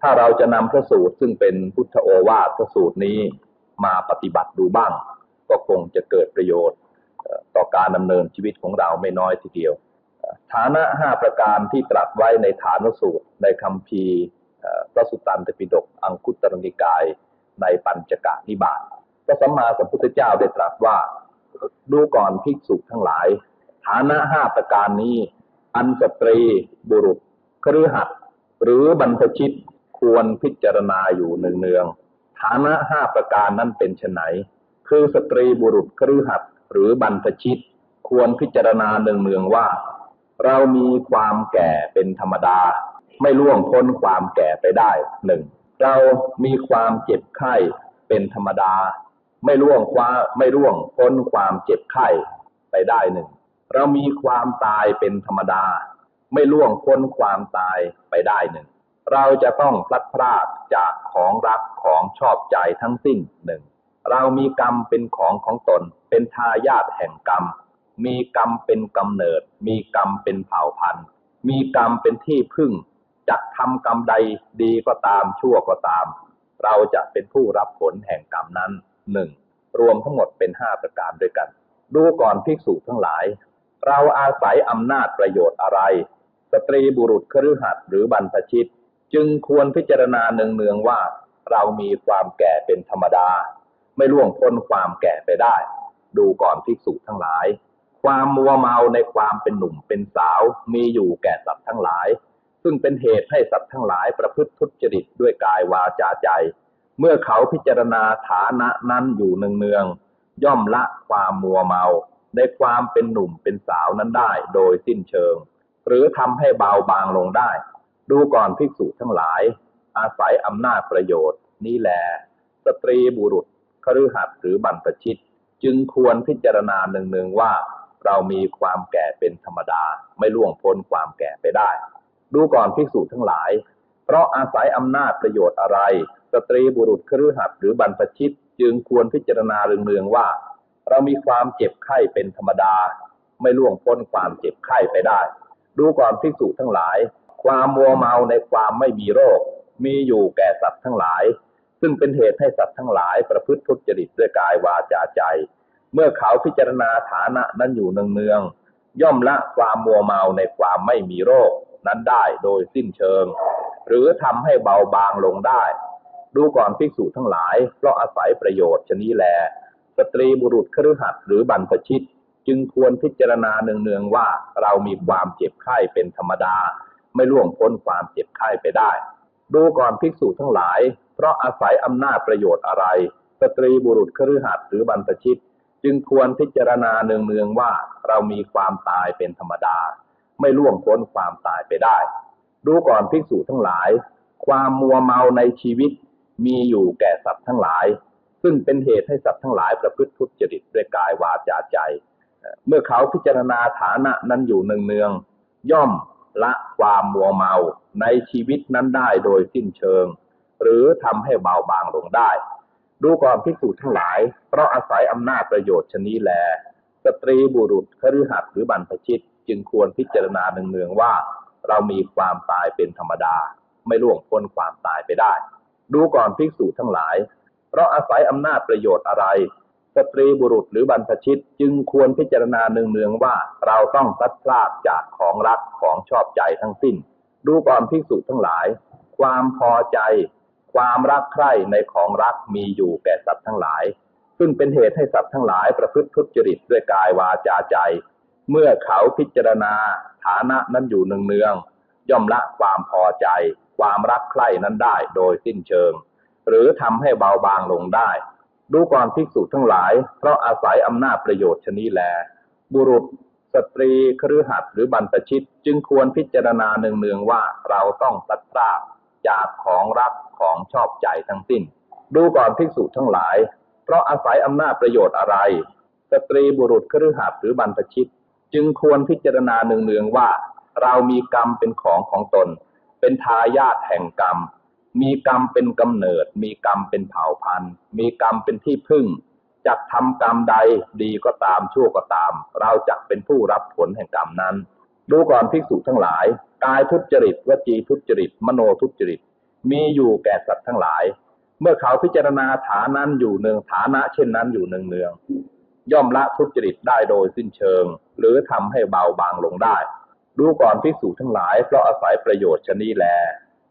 ถ้าเราจะนำพระสูตรซึ่งเป็นพุทธโอวาทพระสูตรนี้มาปฏิบัติดูบ้าง ก็คงจะเกิดประโยชน์ต่อการดำเนินชีวิตของเราไม่น้อยทีเดียว ฐานะห้าประการที่ตรัสไว้ในฐานสูตร ในคำพีพระสุตตันตปิฎกอังคุตรนิกาย ในปัญจกนิบาตพระสัมมาสัมพุทธเจ้าได้ตรัสว่า ดูก่อนภิกษุทั้งหลาย ฐานะห้าประการนี้ อันสตรี บุรุษครือหัดหรือบรรพชิต ควรพิจารณาอยู่เนืองๆฐานะห้าประการนั้นเป็นไฉนคือสตรีบุรุษครือหัดหรือบรรพชิต ควรพิจารณาเนืองๆว่า เรามีความแก่เป็นธรรมดา ไม่ล่วงพ้นความแก่ไปได้หนึ่งเรามีความเจ็บไข้เป็นธรรมดา ไม่ล่วงคว้าไม่ล่วงพ้นความเจ็บไข้ไปได้หนึ่งเรามีความตายเป็นธรรมดา ไม่ล่วงพ้นความตายไปได้หนึ่ง เราจะต้องพลัดพรากจากของรักของชอบใจทั้งสิ้นหนึ่งเรามีกรรมเป็นของของตน เป็นทายาทแห่งกรรม มีกรรมเป็นกำเนิด มีกรรมเป็นเผ่าพันธุ์ มีกรรมเป็นที่พึ่งจะทำกรรมใดดีก็ตามชั่วก็ตาม เราจะเป็นผู้รับผลแห่งกรรมนั้นหนึ่งรวมทั้งหมดเป็นห้าประการด้วยกัน ดูก่อนภิกษุทั้งหลาย เราอาศัยอำนาจประโยชน์อะไร สตรีบุรุษคฤหัสถ์หรือบรรพชิต จึงควรพิจารณาเนืองๆว่าเรามีความแก่เป็นธรรมดา ไม่ล่วงพ้นความแก่ไปได้ ดูก่อนภิกษุทั้งหลาย ความมัวเมาในความเป็นหนุ่มเป็นสาว มีอยู่แก่สัตว์ทั้งหลาย ซึ่งเป็นเหตุให้สัตว์ทั้งหลายประพฤติทุจริตด้วยกายวาจาใจ เมื่อเขาพิจารณาฐานะนั้นอยู่เนืองๆย่อมละความมัวเมาในความเป็นหนุ่มเป็นสาวนั้นได้โดยสิ้นเชิง หรือทำให้เบาบางลงได้ ดูก่อนภิกษุทั้งหลาย อาศัยอำนาจประโยชน์ นี้แล สตรีบุรุษคฤหัสถ์หรือบรรพชิต จึงควรพิจารณาเนืองๆว่า เรามีความแก่เป็นธรรมดาไม่ล่วงพ้นความแก่ไปได้ ดูก่อนภิกษุทั้งหลาย เพราะอาศัยอำนาจประโยชน์อะไร สตรีบุรุษคฤหัสถ์หรือบรรพชิต จึงควรพิจารณาเรืองๆว่า เรามีความเจ็บไข้เป็นธรรมดา ไม่ล่วงพ้นความเจ็บไข้ไปได้ ดูก่อนภิกษุทั้งหลาย ความมัวเมาในความไม่มีโรค มีอยู่แก่สัตว์ทั้งหลาย ซึ่งเป็นเหตุให้สัตว์ทั้งหลายประพฤติทุจริตด้วยกายวาจาใจ เมื่อเขาพิจารณาฐานะนั้นอยู่เนืองๆย่อมละความมัวเมาในความไม่มีโรค นั้นได้โดยสิ้นเชิง หรือทำให้เบาบางลงได้ ดูก่อนภิกษุทั้งหลาย เพราะอาศัยประโยชน์ชนี้แล สตรีบุรุษคฤหัสถ์หรือบรรพชิต จึงควรพิจารณาเนืองๆว่าเรามีความเจ็บไข้เป็นธรรมดา ไม่ล่วงพ้นความเจ็บไข้ไปได้ ดูก่อนภิกษุทั้งหลาย เพราะอาศัยอำนาจประโยชน์อะไร สตรีบุรุษคฤหัสถ์หรือบรรพชิต จึงควรพิจารณาเนืองๆว่าเรามีความตายเป็นธรรมดา ไม่ล่วงพ้นความตายไปได้ ดูก่อนภิกษุทั้งหลาย ความมัวเมาในชีวิต มีอยู่แก่สัตว์ทั้งหลาย ซึ่งเป็นเหตุให้สัตว์ทั้งหลายประพฤติทุจริตด้วยกายวาจาใจ เมื่อเขาพิจารณาฐานะนั้นอยู่เนืองๆย่อม ละความมัวเมาในชีวิตนั้นได้โดยสิ้นเชิง หรือทำให้เบาบางลงได้ ดูก่อนภิกษุทั้งหลาย เพราะอาศัยอำนาจประโยชน์ชนี้แล สตรีบุรุษคฤหัสถ์หรือบรรพชิต จึงควรพิจารณาเนืองๆว่า เรามีความตายเป็นธรรมดา ไม่ล่วงพ้นความตายไปได้ ดูก่อนภิกษุทั้งหลาย เพราะอาศัยอำนาจประโยชน์อะไร สตรีบุรุษหรือบรรพชิตจึงควรพิจารณาเนืองๆว่าเราต้องพัดพรากจากของรักของชอบใจทั้งสิ้น ดูก่อนภิกษุทั้งหลาย ความพอใจ ความรักใคร่ในของรักมีอยู่แก่สัตว์ทั้งหลาย ซึ่งเป็นเหตุให้สัตว์ทั้งหลายประพฤติทุจริตด้วยกายวาจาใจ เมื่อเขาพิจารณาฐานะนั้นอยู่เนืองๆย่อมละความพอใจ ความรักใคร่นั้นได้โดยสิ้นเชิง หรือทำให้เบาบางลงได้ ดูก่อนภิกษุทั้งหลาย เพราะอาศัยอำนาจประโยชน์ชนี้แล บุรุษ สตรีคฤหัสถ์หรือบรรพชิต จึงควรพิจารณาเนืองๆว่าเราต้องตัดพรากจากของรักของชอบใจทั้งสิ้น ดูก่อนภิกษุทั้งหลาย เพราะอาศัยอำนาจประโยชน์อะไร สตรีบุรุษคฤหัสถ์หรือบรรพชิต จึงควรพิจารณาเนืองๆว่า เรามีกรรมเป็นของของตน เป็นทายาทแห่งกรรม มีกรรมเป็นกำเนิด มีกรรมเป็นเผ่าพันธุ์ มีกรรมเป็นที่พึ่งจักทำกรรมใดดีก็ตามชั่วก็ตาม เราจักเป็นผู้รับผลแห่งกรรมนั้น ดูก่อนภิกษุทั้งหลาย กายทุจริตวจีทุจริต มโนทุจริต มีอยู่แก่สัตว์ทั้งหลาย เมื่อเขาพิจารณาฐานั้นอยู่เนืองฐานะ เช่นนั้นอยู่เนืองเนืองย่อมละทุจริตได้โดยสิ้นเชิง หรือทำให้เบาบางลงได้ ดูก่อนภิกษุทั้งหลายเพราะอาศัยประโยชน์ชนนี้แล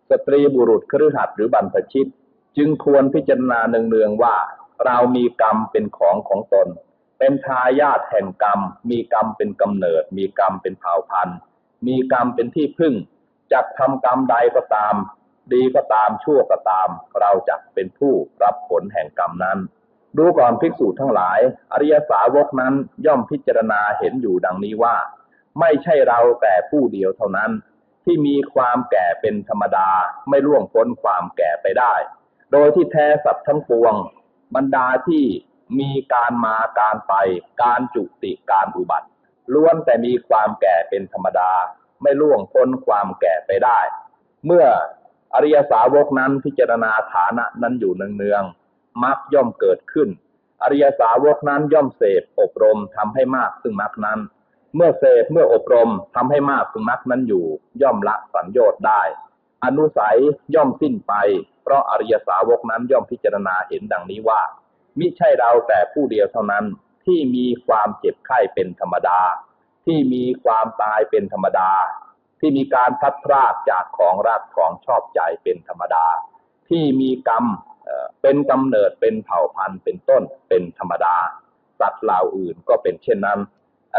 สตรีบุรุษครือขัดหรือบรรพชิต จึงควรพิจารณาเนืองๆว่า เรามีกรรมเป็นของของตน เป็นทายาทแห่งกรรม มีกรรมเป็นกำเนิด มีกรรมเป็นเผ่าพันธุ์ มีกรรมเป็นที่พึ่งจักทำกรรมใดก็ตาม ดีก็ตามชั่วก็ตาม เราจักเป็นผู้รับผลแห่งกรรมนั้น ดูก่อนภิกษุทั้งหลาย อริยสาวกนั้นย่อมพิจารณาเห็นอยู่ดังนี้ว่า ไม่ใช่เราแต่ผู้เดียวเท่านั้น ที่มีความแก่เป็นธรรมดาไม่ล่วงพ้นความแก่ไปได้ โดยที่แท้สัตว์ทั้งปวง บรรดาที่มีการมาการไป การจุติการอุบัติ ล้วนแต่มีความแก่เป็นธรรมดา ไม่ล่วงพ้นความแก่ไปได้ เมื่ออริยสาวกนั้นพิจารณาฐานะนั้นอยู่เนืองๆมรรคย่อมเกิดขึ้น อริยสาวกนั้นย่อมเสพอบรมทำให้มากซึ่งมรรคนั้น เมื่อเสพเมื่ออบรมทำให้มากซึ่งมรรคนั้นอยู่ ย่อมละสัญโยชน์ได้ อนุสัยย่อมสิ้นไป เพราะอริยสาวกนั้นย่อมพิจารณาเห็นดังนี้ว่า มิใช่เราแต่ผู้เดียวเท่านั้นที่มีความเจ็บไข้เป็นธรรมดา ที่มีความตายเป็นธรรมดา ที่มีการพัดพรากจากของรักของชอบใจเป็นธรรมดา ที่มีกรรมเอ่อเป็นกำเนิดเป็นเผ่าพันธุ์เป็นต้นเป็นธรรมดา สัตว์เหล่าอื่นก็เป็นเช่นนั้น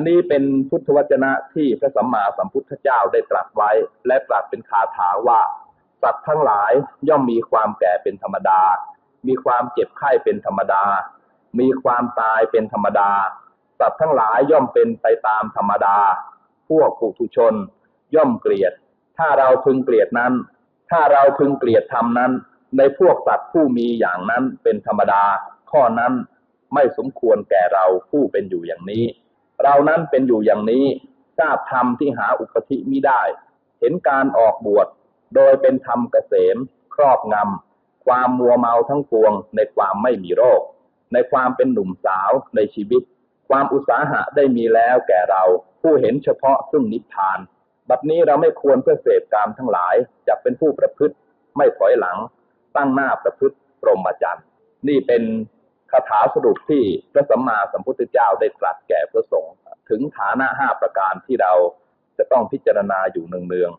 อันนี้เป็นพุทธวจนะที่พระสัมมาสัมพุทธเจ้าได้ตรัสไว้ และตรัสเป็นคาถาว่าสัตว์ทั้งหลายย่อมมีความแก่เป็นธรรมดา มีความเจ็บไข้เป็นธรรมดา มีความตายเป็นธรรมดา สัตว์ทั้งหลายย่อมเป็นไปตามธรรมดา พวกปุถุชน ย่อมเกลียด ถ้าเราพึงเกลียดนั้น ถ้าเราพึงเกลียดธรรมนั้น ในพวกสัตว์ผู้มีอย่างนั้นเป็นธรรมดา ข้อนั้นไม่สมควรแก่เราผู้เป็นอยู่อย่างนี้ เรานั้นเป็นอยู่อย่างนี้ทราบธรรมที่หาอุปธิมิได้ เห็นการออกบวชโดยเป็นธรรมเกษม ครอบงำความมัวเมาทั้งปวง ในความไม่มีโรค ในความเป็นหนุ่มสาวในชีวิต ความอุตสาหะได้มีแล้วแก่เราผู้เห็นเฉพาะซึ่งนิพพาน บัดนี้เราไม่ควรเพื่อเสพกามทั้งหลายจะเป็นผู้ประพฤติไม่ถอยหลัง ตั้งหน้าประพฤติปรมจรรย์นี่เป็น คาถาสรุปที่พระสัมมาสัมพุทธเจ้าได้ตรัสแก่พระสงฆ์ถึงฐานะห้าประการที่เราจะต้องพิจารณาอยู่เนือง